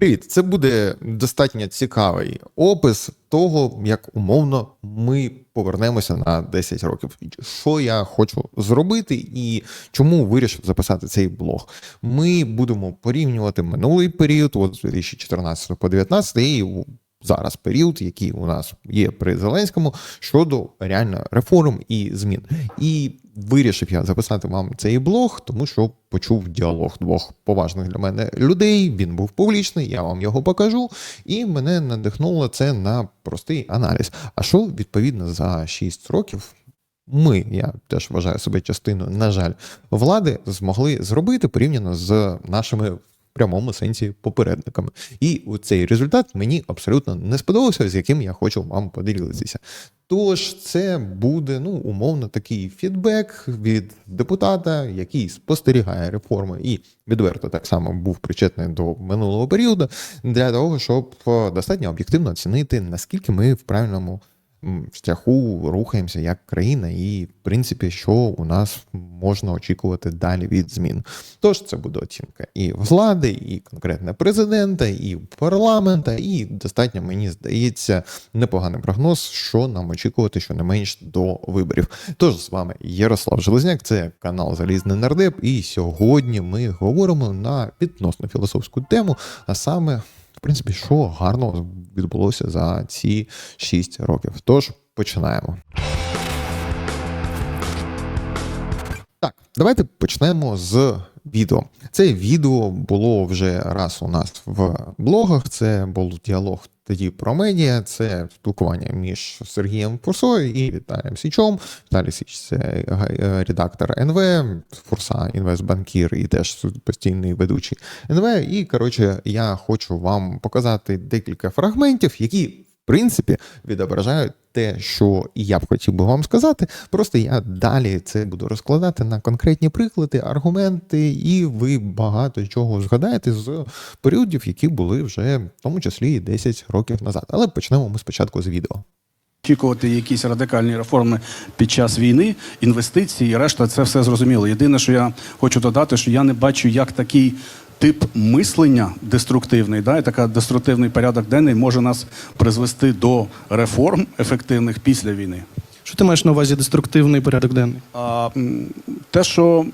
Привіт, це буде достатньо цікавий опис того, як умовно ми повернемося на 10 років. Що я хочу зробити і чому вирішив записати цей блог. Ми будемо порівнювати минулий період, от з 2014 по 2019, і зараз період, який у нас є при Зеленському, щодо реально реформ і змін. І вирішив я записати вам цей блог, тому що почув діалог двох поважних для мене людей. Він був публічний, я вам його покажу. І мене надихнуло це на простий аналіз. А що відповідно за 6 років? Ми, я теж вважаю себе частиною, на жаль, влади змогли зробити порівняно з нашими прямому сенсі попередниками. І цей результат мені абсолютно не сподобався, з яким я хочу вам поділитися. Тож це буде ну умовно такий фідбек від депутата, який спостерігає реформи, і відверто так само був причетний до минулого періоду, для того, щоб е, достатньо об'єктивно оцінити наскільки ми в правильному в шляху рухаємося як країна, і, в принципі, що у нас можна очікувати далі від змін. Тож це буде оцінка і влади, і конкретно президента, і парламента, і достатньо, мені здається, непоганий прогноз, що нам очікувати щонайменш до виборів. Тож з вами Ярослав Железняк, це канал Залізний Нардеп, і сьогодні ми говоримо на відносно філософську тему, а саме в принципі, що гарно відбулося за ці 6 років. Тож починаємо. Так, давайте почнемо з відео. Це відео було вже раз у нас в блогах. Це був діалог тоді про медіа, це спілкування між Сергієм Фурсою і Віталієм Січом. Віталій Січ це е, редактор НВ, Фурса, інвестбанкір і теж постійний ведучий НВ. І коротше, я хочу вам показати декілька фрагментів, які в принципі відображають те, що я б хотів би вам сказати. Просто я далі це буду розкладати на конкретні приклади, аргументи, і ви багато чого згадаєте з періодів, які були вже в тому числі 10 років назад. Але почнемо ми спочатку з відео. Очікувати якісь радикальні реформи під час війни, інвестиції, і решта це все зрозуміло. Єдине, що я хочу додати, що я не бачу, як такий тип мислення деструктивний, да, і така деструктивний порядок денний може нас призвести до реформ ефективних після війни. Що ти маєш на увазі деструктивний порядок денний? А, Те, що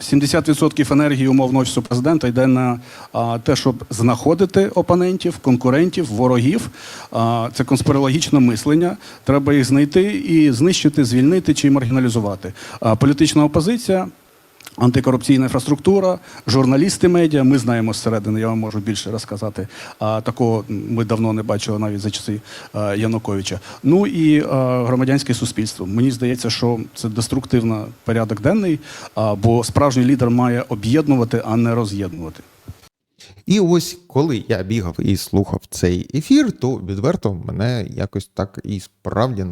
70% енергії умовно офісу президента йде на а, те, щоб знаходити опонентів, конкурентів, ворогів. А, Це конспірологічне мислення. Треба їх знайти і знищити, звільнити чи маргіналізувати. А, Політична опозиція Антикорупційна інфраструктура, журналісти медіа. Ми знаємо зсередини, я вам можу більше розказати. А такого ми давно не бачили навіть за часи Януковича. Ну і громадянське суспільство. Мені здається, що це деструктивний порядок денний, бо справжній лідер має об'єднувати, а не роз'єднувати. І ось коли я бігав і слухав цей ефір, то відверто мене якось так і справді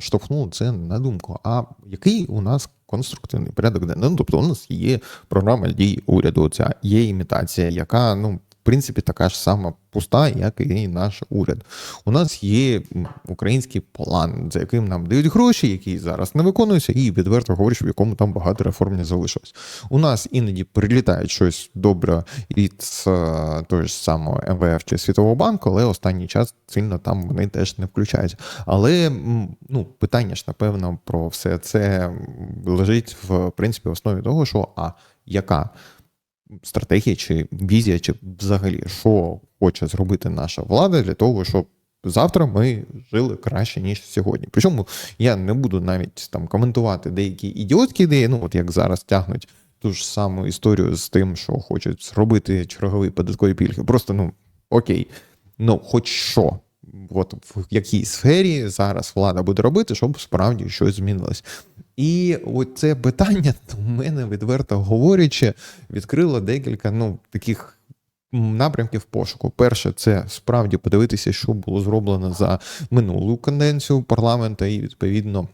штовхнуло це на думку. А який у нас конструктивний порядок денний? Ну, тобто у нас є програма дій уряду, ця є імітація, яка ну принципі така ж сама пуста, як і наш уряд. У нас є український план, за яким нам дають гроші, який зараз не виконується, і відверто говориш, в якому там багато реформ не залишилось. У нас іноді прилітає щось добре від е, того ж самого МВФ чи Світового банку, але останній час сильно там вони теж не включаються. Але ну, питання ж, напевно, про все це лежить в принципі в основі того, що а яка стратегія чи візія, чи взагалі, що хоче зробити наша влада для того, щоб завтра ми жили краще, ніж сьогодні. Причому я не буду навіть там коментувати деякі ідіотські ідеї, ну от як зараз тягнуть ту ж саму історію з тим, що хочуть зробити чергові податкові пільги. Просто ну окей, ну хоч що. От в якій сфері зараз влада буде робити, щоб справді щось змінилось. І оце питання у мене відверто говорячи, відкрило декілька ну таких напрямків пошуку. Перше, це справді подивитися, що було зроблено за минулу конденцію парламенту, і відповідно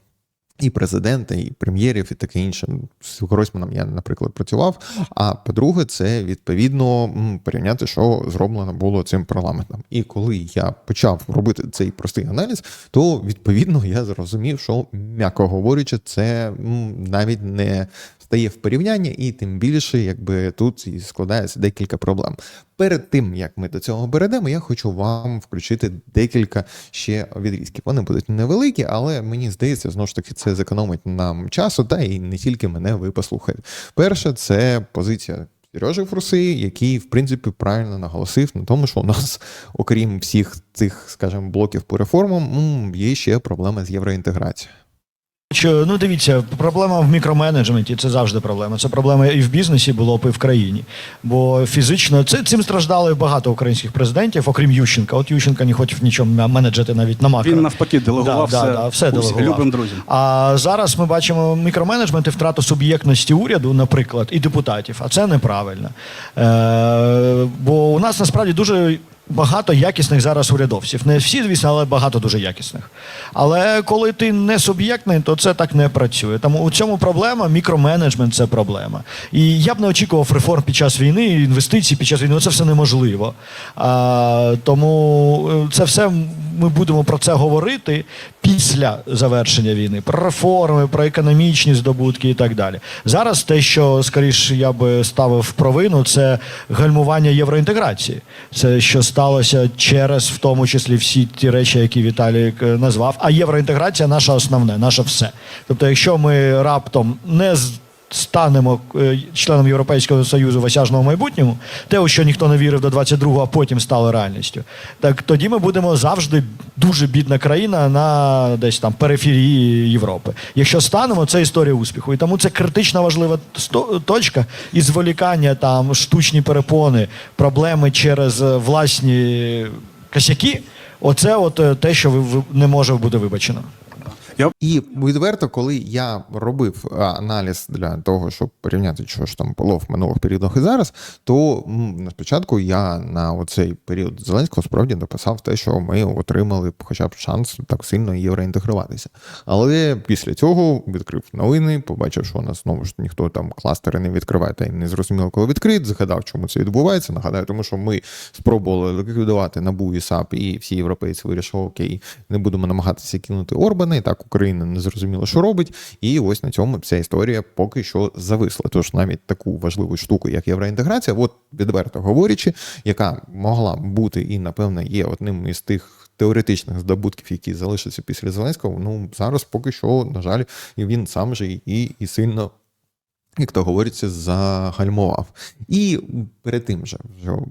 і президента, і прем'єрів, і таке інше. З Гройсманом я, наприклад, працював. А по-друге, це відповідно порівняти, що зроблено було цим парламентом. І коли я почав робити цей простий аналіз, то відповідно я зрозумів, що м'яко говорячи, це навіть не стає в порівняння, і тим більше, якби тут складається декілька проблем. Перед тим як ми до цього перейдемо, я хочу вам включити декілька ще відрізків. Вони будуть невеликі, але мені здається, знову ж таки, зекономить нам часу, та і не тільки мене ви послухаєте. Перше, це позиція. Сережі Фруси, який, в принципі, правильно наголосив на тому, що у нас, окрім всіх цих, скажімо, блоків по реформам, є ще проблема з євроінтеграцією. Що, ну дивіться, проблема в мікроменеджменті це завжди проблема. Це проблема і в бізнесі було б і в країні. Бо фізично це цим страждали багато українських президентів, окрім Ющенка. От Ющенка не хотів нічого менеджити навіть на макро. Він навпаки делегував Да, все, да, да, все делегував. любим друзям. А зараз ми бачимо мікроменеджмент і втрату суб'єктності уряду, наприклад, і депутатів. А це неправильно. Е, бо у нас насправді дуже. Багато якісних зараз урядовців. Не всі, звісно, але багато дуже якісних. Але коли ти не суб'єктний, то це так не працює. Тому у цьому проблема, мікроменеджмент це проблема. І я б не очікував реформ під час війни, інвестицій під час війни. Це все неможливо. А, тому е, це все ми будемо про це говорити після завершення війни, про реформи, про економічні здобутки і так далі. Зараз те, що скоріше я би ставив провину, це гальмування євроінтеграції. Це що сталося через в тому числі всі ті речі, які Віталій е, назвав. А євроінтеграція наша основне, наше все. Тобто, якщо ми раптом не станемо е, членом Європейського Союзу в осяжному майбутньому, те, у що ніхто не вірив до 22-го, а потім стало реальністю, так тоді ми будемо завжди дуже бідна країна на десь там периферії Європи. Якщо станемо, це історія успіху. І тому це критично важлива точка і зволікання, там штучні перепони, проблеми через е, власні косяки. Оце от е, те, що не може бути вибачено. Я І відверто, коли я робив аналіз для того, щоб порівняти, що ж там було в минулих періодах і зараз, то на спочатку я на оцей період Зеленського справді написав те, що ми отримали хоча б шанс так сильно євроінтегруватися. Але після цього відкрив новини, побачив, що у нас знову ж ніхто там кластери не відкриває та й не зрозуміло, коли відкрит. Згадав, чому це відбувається. Нагадаю, тому що ми спробували ліквідувати НАБУ і САП, і всі європейці вирішили, окей, не будемо намагатися кинути Орбана. І так Україна не зрозуміла, що робить. І ось на цьому вся історія поки що зависла. Тож навіть таку важливу штуку, як євроінтеграція, от відверто говорячи, яка могла бути і, напевно, є одним із тих. Теоретичних здобутків, які залишаться після Зеленського, ну зараз поки що, на жаль, і він сам же і, і сильно як то говориться, загальмував. І перед тим же,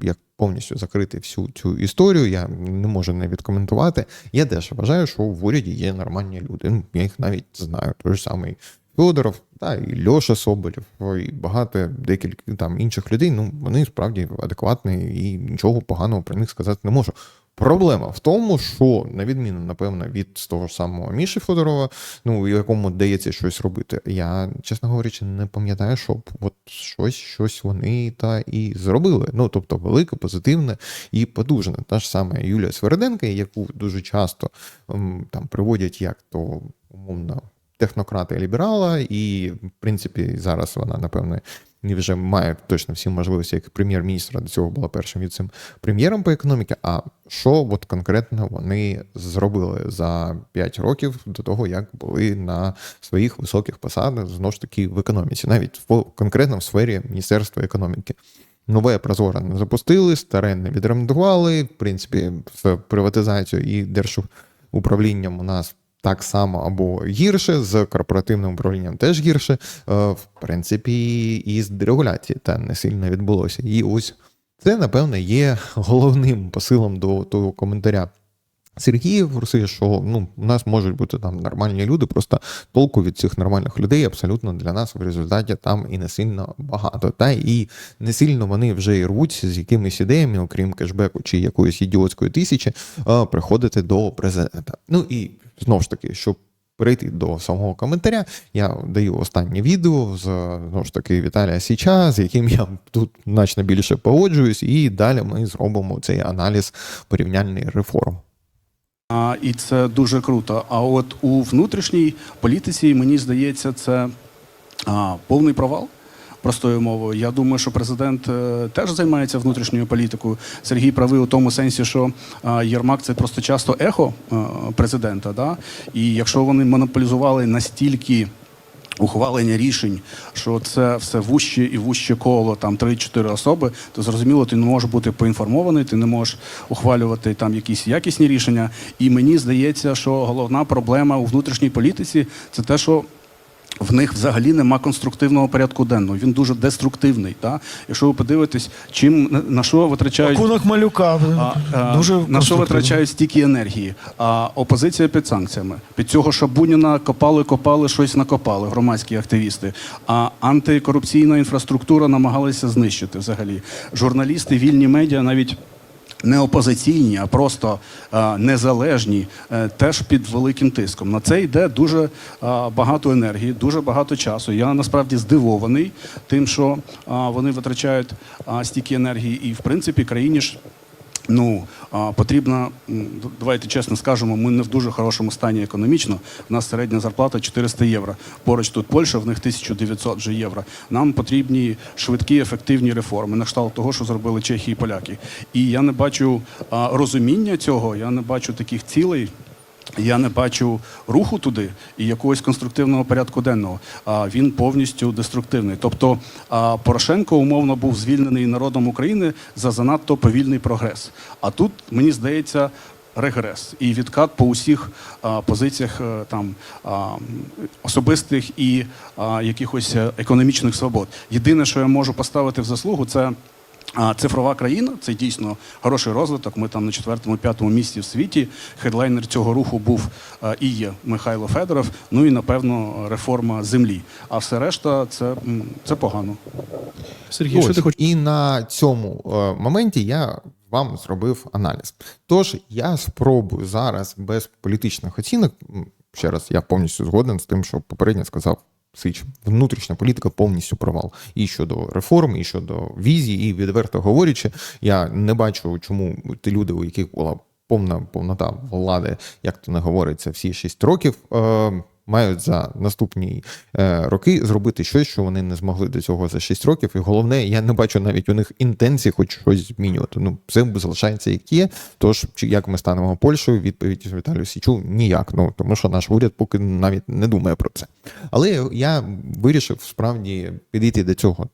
як повністю закрити всю цю історію, я не можу не відкоментувати. Я теж вважаю, що в уряді є нормальні люди. Ну, я їх навіть знаю. Той ж самий Федоров, та і Льоша Соболєв, і багато декілька там інших людей. Ну вони справді адекватні і нічого поганого про них сказати не можу. Проблема в тому, що на відміну, напевно, від того ж самого Міші Федорова, ну якому дається щось робити, я, чесно говорячи, не пам'ятаю, щоб от щось, щось вони та і зробили. Ну тобто, велике, позитивне і подужне. Та ж саме Юлія Свериденка, яку дуже часто ем, там приводять як то умовно технократа і ліберала, і в принципі зараз вона напевне. І вже має точно всі можливості як прем'єр-міністра до цього була першим віцем прем'єром по економіці. А що от конкретно вони зробили за 5 років до того, як були на своїх високих посадах знову ж таки в економіці, навіть в конкретно в сфері Міністерства економіки. Нове прозоре не запустили, старе не відремонтували. В принципі, з приватизацією і держуправлінням у нас так само або гірше, з корпоративним управлінням теж гірше. Е, В принципі, і з дерегуляції та не сильно відбулося. І ось це, напевне, є головним посилом до того коментаря. Сергія Фурси, що ну, у нас можуть бути там нормальні люди, просто толку від цих нормальних людей абсолютно для нас в результаті там і не сильно багато. Та і не сильно вони вже і рвуть з якимись ідеями, окрім кешбеку чи якоїсь ідіотської тисячі, е, приходити до президента. Ну і знову ж таки, щоб перейти до самого коментаря, я даю останнє відео з знову ж таки Віталія Січа, з яким я тут значно більше погоджуюсь, і далі ми зробимо цей аналіз порівняльний реформ. А, і це дуже круто. А от у внутрішній політиці, мені здається, це а, повний провал. Простою мовою, я думаю, що президент е, теж займається внутрішньою політикою. Сергій правий у тому сенсі, що Єрмак це просто часто ехо е, президента. Да? І якщо вони монополізували настільки ухвалення рішень, що це все вуще і вуще коло, там 3-4 особи, то зрозуміло, ти не можеш бути поінформований, ти не можеш ухвалювати там якісь якісні рішення. І мені здається, що головна проблема у внутрішній політиці це те, що. В них взагалі нема конструктивного порядку денного. Він дуже деструктивний. Та? Якщо ви подивитесь, чим на- що витрачають Пакунок малюка а, а, дуже на що витрачають стільки енергії? А опозиція під санкціями. Під цього Шабуніна копали, копали, щось накопали громадські активісти. А антикорупційна інфраструктура намагалися знищити взагалі. Журналісти, вільні медіа навіть. Не опозиційні, а просто е, незалежні, е, теж під великим тиском. На це йде дуже е, багато енергії, дуже багато часу. Я насправді здивований тим, що вони витрачають стільки енергії, і в принципі країні ж Ну потрібно, давайте чесно скажемо, ми не в дуже хорошому стані економічно. У нас середня зарплата 400 євро. Поруч тут Польща, в них 1900 вже євро. Нам потрібні швидкі, ефективні реформи, на кшталт того, що зробили чехи і поляки. І я не бачу розуміння цього, я не бачу таких цілей. Я не бачу руху туди і якогось конструктивного порядку денного. А він повністю деструктивний. Тобто Порошенко умовно був звільнений народом України за занадто повільний прогрес. А тут мені здається. Регрес і відкат по усіх а, позиціях е, там а, особистих і а, якихось е, економічних свобод. Єдине, що я можу поставити в заслугу, це цифрова країна це дійсно хороший розвиток. Ми там на четвертому, п'ятому місці в світі. Хедлайнер цього руху був і є Михайло Федоров. Ну і напевно реформа землі. А все решта це, це погано. Сергій, що ти хочеш? І на цьому е, моменті я вам зробив аналіз. Тож я спробую зараз без політичних оцінок. Ще раз, я повністю згоден з тим, що попередньо сказав Сич. Внутрішня політика повністю провал. І щодо реформ, і щодо візії, і відверто говорячи, я не бачу, чому ті люди, у яких була повна повнота влади, як то не говориться, всі 6 років. Е, Мають за наступні е, роки зробити щось, що вони не змогли до цього за 6 років. І головне, я не бачу навіть у них інтенції хоч щось змінювати. Ну, все залишається як є. Тож, чи як ми станемо Польщею, відповідь Віталію Січу ніяк. Ну тому що наш уряд поки навіть не думає про це. Але я вирішив справді підійти до цього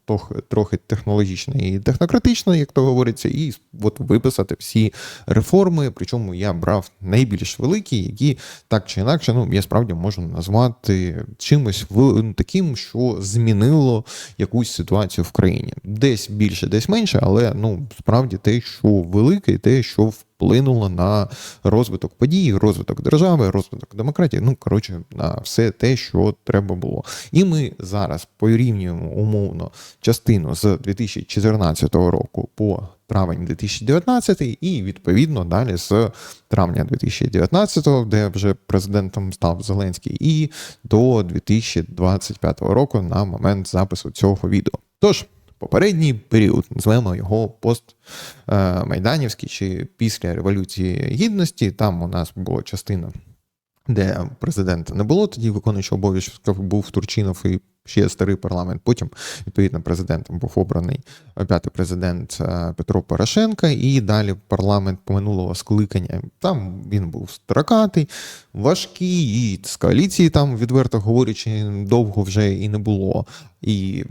трохи технологічно і технократично, як то говориться, і от виписати всі реформи. Причому я брав найбільш великі, які так чи інакше, ну я справді можу назвати чимось в- ну, таким, що змінило якусь ситуацію в країні. Десь більше, десь менше, але ну справді те, що велике, і те, що вплинуло на розвиток подій, розвиток держави, розвиток демократії. Ну коротше, на все те, що треба було. І ми зараз порівнюємо умовно частину з 2014 року по травень 2019 і відповідно далі з травня 2019, де вже президентом став Зеленський, і до 2025 року на момент запису цього відео. Тож. Попередній період, назвемо його постмайданівський чи після Революції Гідності. Там у нас була частина, де президента не було, тоді виконуючий обов'язків був Турчинов і ще старий парламент. Потім, відповідно, президентом був обраний п'ятий президент е, Петро Порошенко, і далі парламент минулого скликання. Там він був строкатий, важкий, і з коаліції там, відверто говорячи, довго вже і не було. І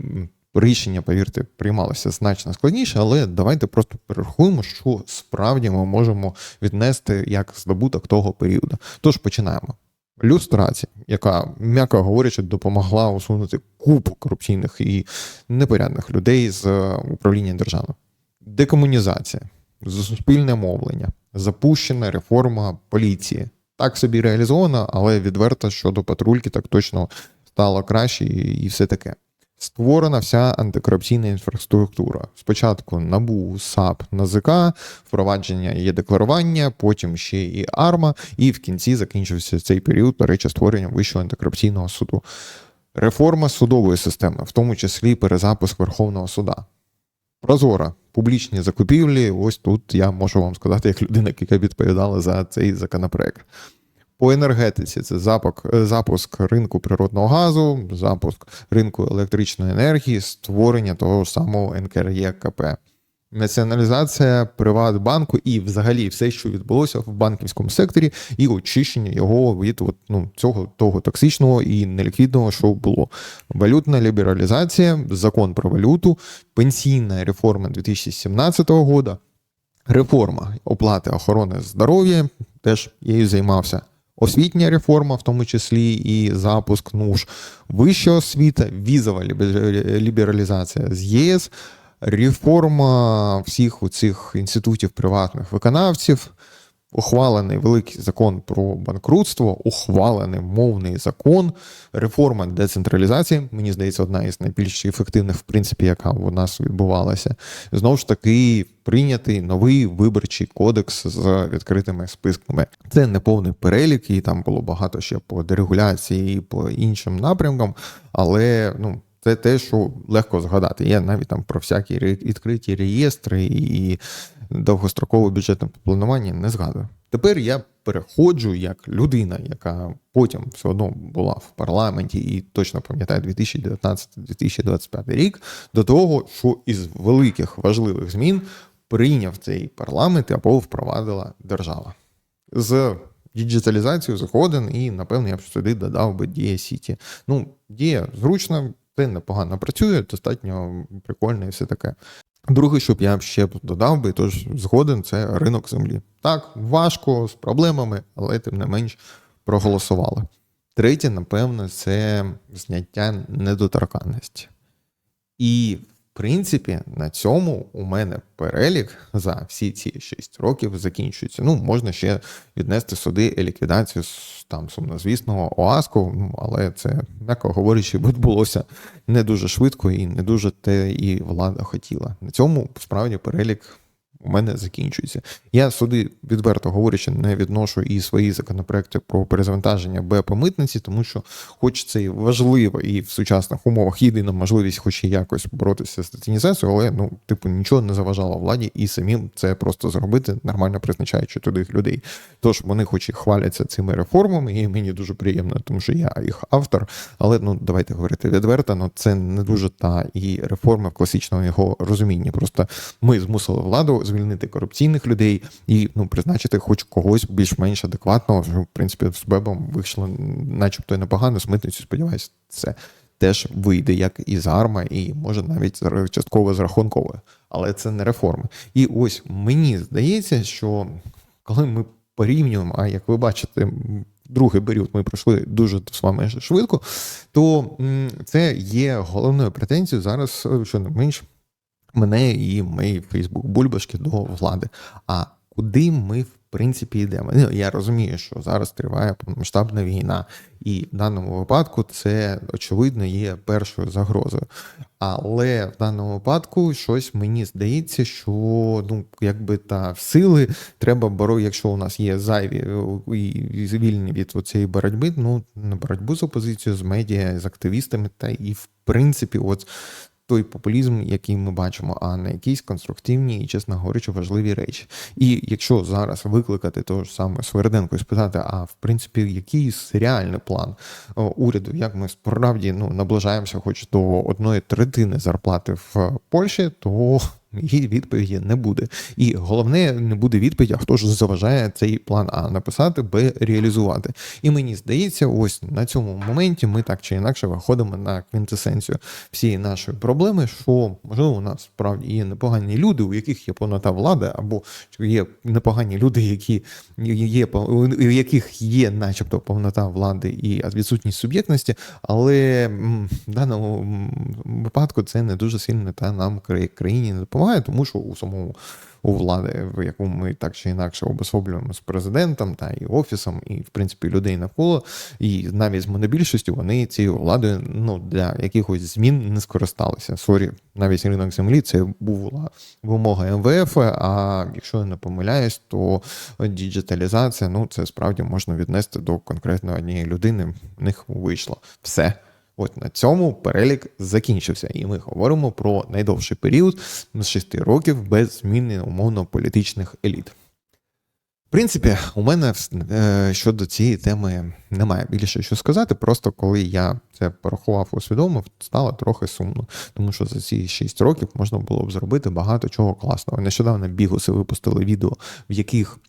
рішення, повірте, приймалося значно складніше, але давайте просто перерахуємо, що справді ми можемо віднести як здобуток того періоду. Тож починаємо. Люстрація, яка, м'яко говорячи, допомогла усунути купу корупційних і непорядних людей з е, управління держави. Декомунізація, суспільне мовлення, запущена реформа поліції. Так собі реалізована, але відверто щодо патрульки так точно стало краще і, і все таке. Створена вся антикорупційна інфраструктура. Спочатку НАБУ, САП, НАЗК, впровадження є декларування, потім ще і АРМА, і в кінці закінчився цей період, до речі, створення Вищого антикорупційного суду. Реформа судової системи, в тому числі перезапуск Верховного суда. Прозора, публічні закупівлі. Ось тут я можу вам сказати, як людина, яка відповідала за цей законопроект. По енергетиці це запуск, запуск ринку природного газу, запуск ринку електричної енергії, створення того самого НКРЄКП. Націоналізація Приватбанку і взагалі все, що відбулося в банківському секторі, і очищення його від от, ну, цього того токсичного і неліквідного, що було. Валютна лібералізація, закон про валюту, пенсійна реформа 2017 року, реформа оплати охорони здоров'я, теж її займався. Освітня реформа, в тому числі і запуск НУШ, вища освіта, візова лібералізація з ЄС, реформа всіх у цих інститутів приватних виконавців, ухвалений великий закон про банкрутство, ухвалений мовний закон, реформа децентралізації. Мені здається, одна із найбільш ефективних, в принципі, яка у нас відбувалася. Знову ж таки, прийнятий новий виборчий кодекс з відкритими списками. Це не повний перелік, і там було багато ще по дерегуляції і по іншим напрямкам, але ну. Це те, що легко згадати. Я навіть там про всякі відкриті реєстри і довгострокове бюджетне планування не згадую. Тепер я переходжу як людина, яка потім все одно була в парламенті і точно пам'ятає 2019-2025 рік, до того, що із великих важливих змін прийняв цей парламент або впровадила держава. З діджиталізацією згоден, і напевно я б сюди додав би Дія Сіті. Ну, дія зручна, це непогано працює, достатньо прикольно і все таке. Друге, щоб я ще додав би, тож згоден, це ринок землі. Так, важко, з проблемами, але тим не менш проголосували. Третє, напевно, це зняття недоторканності. І, принципі, на цьому у мене перелік за всі ці 6 років закінчується. Ну, можна ще віднести сюди і ліквідацію там сумнозвісного ОАСКу, ну, але це, м'яко говорячи, відбулося не дуже швидко і не дуже те і влада хотіла. На цьому справді перелік у мене закінчується. Я сюди, відверто говорячи, не відношу і свої законопроекти про перезавантаження Б митниці, тому що, хоч це і важливо, і в сучасних умовах єдина можливість, хоч і якось боротися з детінізацією, але ну, типу, нічого не заважало владі і самим це просто зробити, нормально призначаючи туди людей. Тож вони, хоч і хваляться цими реформами, і мені дуже приємно, тому що я їх автор. Але ну давайте говорити відверто, ну це не дуже та і реформа в класичному його розумінні. Просто ми змусили владу звільнити корупційних людей і ну призначити хоч когось більш-менш адекватного. Що, в принципі, з Бебом вийшло, начебто, і непогано. З митницю, сподіваюся, це теж вийде як із арма, і може навіть частково з рахунковою. Але це не реформи. І ось мені здається, що коли ми порівнюємо, а як ви бачите, другий період ми пройшли дуже з вами швидко, то це є головною претензією зараз, що не менш мене і мої Фейсбук бульбашки до влади. А куди ми в принципі йдемо? Ну, я розумію, що зараз триває повномасштабна війна, і в даному випадку це очевидно є першою загрозою. Але в даному випадку щось мені здається, що ну якби та сили треба боро, якщо у нас є зайві і і вільні від цієї боротьби, ну боротьбу з опозицією, з медіа, з активістами, та і в принципі, от той популізм, який ми бачимо, а не якісь конструктивні і, чесно говорячи, важливі речі. І якщо зараз викликати того ж саме Сверденко і спитати, а в принципі, який реальний план уряду, як ми справді ну наближаємося, хоч до одної третини зарплати в Польщі, то її відповіді не буде. І головне, не буде відповіді, а хто ж заважає цей план А написати, Б реалізувати. І мені здається, ось на цьому моменті ми так чи інакше виходимо на квінтесенцію всієї нашої проблеми, що можливо у нас справді є непогані люди, у яких є повнота влади, або є непогані люди, які є у яких є, начебто, повнота влади і відсутність суб'єктності, але в даному випадку це не дуже сильно та нам країні не допомагає, тому що у самому у влади, в яку ми так чи інакше обособлюємо з президентом та і офісом, і в принципі людей навколо, і навіть з монобільшістю вони цією владою ну для якихось змін не скористалися. Сорі, навіть ринок землі це була вимога МВФ. А якщо я не помиляюсь, то діджиталізація, ну це справді можна віднести до конкретно однієї людини. В них вийшло все. От на цьому перелік закінчився, і ми говоримо про найдовший період з 6 років без зміни умовно політичних еліт. В принципі, у мене е, щодо цієї теми немає більше що сказати. Просто коли я це порахував, усвідомив, стало трохи сумно, тому що за ці 6 років можна було б зробити багато чого класного. Нещодавно бігуси випустили відео, в яких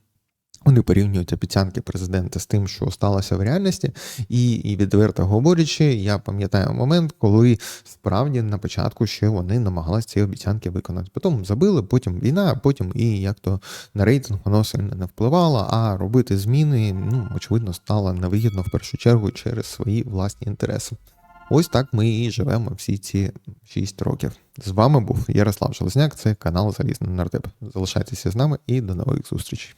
вони порівнюють обіцянки президента з тим, що сталося в реальності, і, і відверто говорячи, я пам'ятаю момент, коли справді на початку ще вони намагалися ці обіцянки виконати. Потім забили, потім війна, а потім і як то на рейтинг воно сильно не впливало, а робити зміни, ну, очевидно, стало невигідно в першу чергу через свої власні інтереси. Ось так ми і живемо всі ці 6 років. З вами був Ярослав Железняк, це канал Залізний нардеп. Залишайтеся з нами і до нових зустрічей.